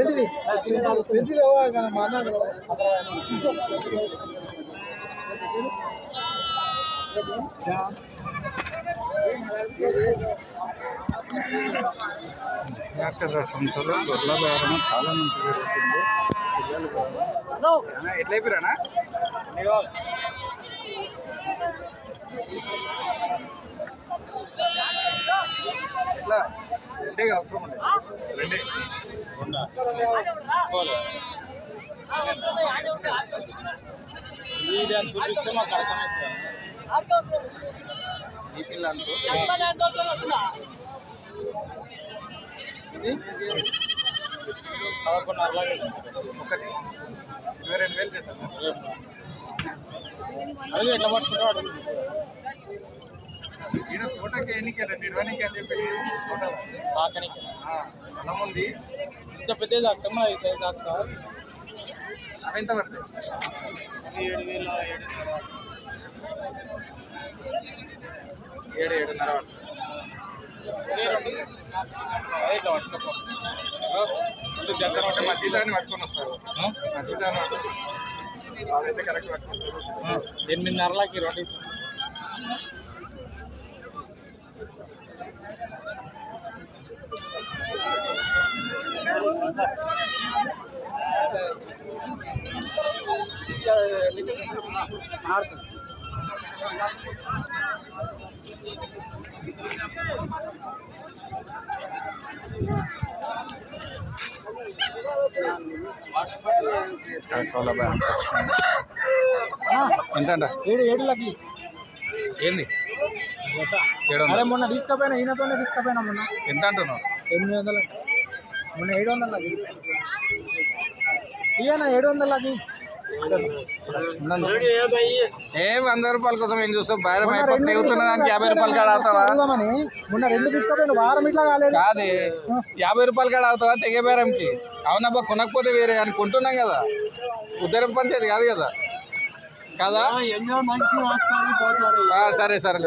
ఉండే ఏంటిది పెంచి డాక్టర్ సంతలో గొర్రెల బేరం చాలా మంచి జరుగుతుంది. అన్నా, ఎట్లా రెండే అవసరం ఉండే. రెండే. చూపిస్తే మాకు అర్థమవుతుంది ఈ పిల్ల అనుకో పదకొండున్నర ఒకటి ఇరవై రెండు వేలు చేశాను అదే ఎట్లా పట్టుకుంటావు ఈయన ఫోటోకి ఎన్నికలు నిర్వహణకి అని చెప్పి ఫోటో సాకనికి పొలం ఉంది. ఇంత పెద్దది అత్తమ్మ ఈ సైజ్ అక్క ఎంత పడుతుంది ఏడు వేల ఏడున్నర. పడుతుంది ఇట్లా పట్టుకోపో పట్టుకొని వస్తారు. మధ్య దాన్ని పట్టుకొని వాళ్ళైతే కరెక్ట్ పట్టుకుంటారు. ఎనిమిదిన్నరలకి రెండు ఎంత ఏడు ఏడు లకి. ఏంది? మొన్న తీసుకపోయినా ఈయనతోనే తీసుకపోయినా మొన్న. ఎంత అంటున్నావు ఎనిమిది వందలు అంట మొన్న ఏడు వందల లకి ఇయ్యనా ఏడు వందల లకి ఏ వంద రూపాయల కోసం ఏం చూస్తావు? బయట తెగుతున్న దానికి యాభై రూపాయలు కాడ అవుతావా మొన్న రెండు తీసుకపోయిన వారం ఇట్లా కాలేదు. కాదే. యాభై రూపాయలు కాడ అవుతావా తెగే బేరంకి. అవునబ్బా కొనకపోతే వేరే అని కొంటున్నాం కదా. ఉద్దరం పంచేది కాదు కదా. కదా? సరే సరే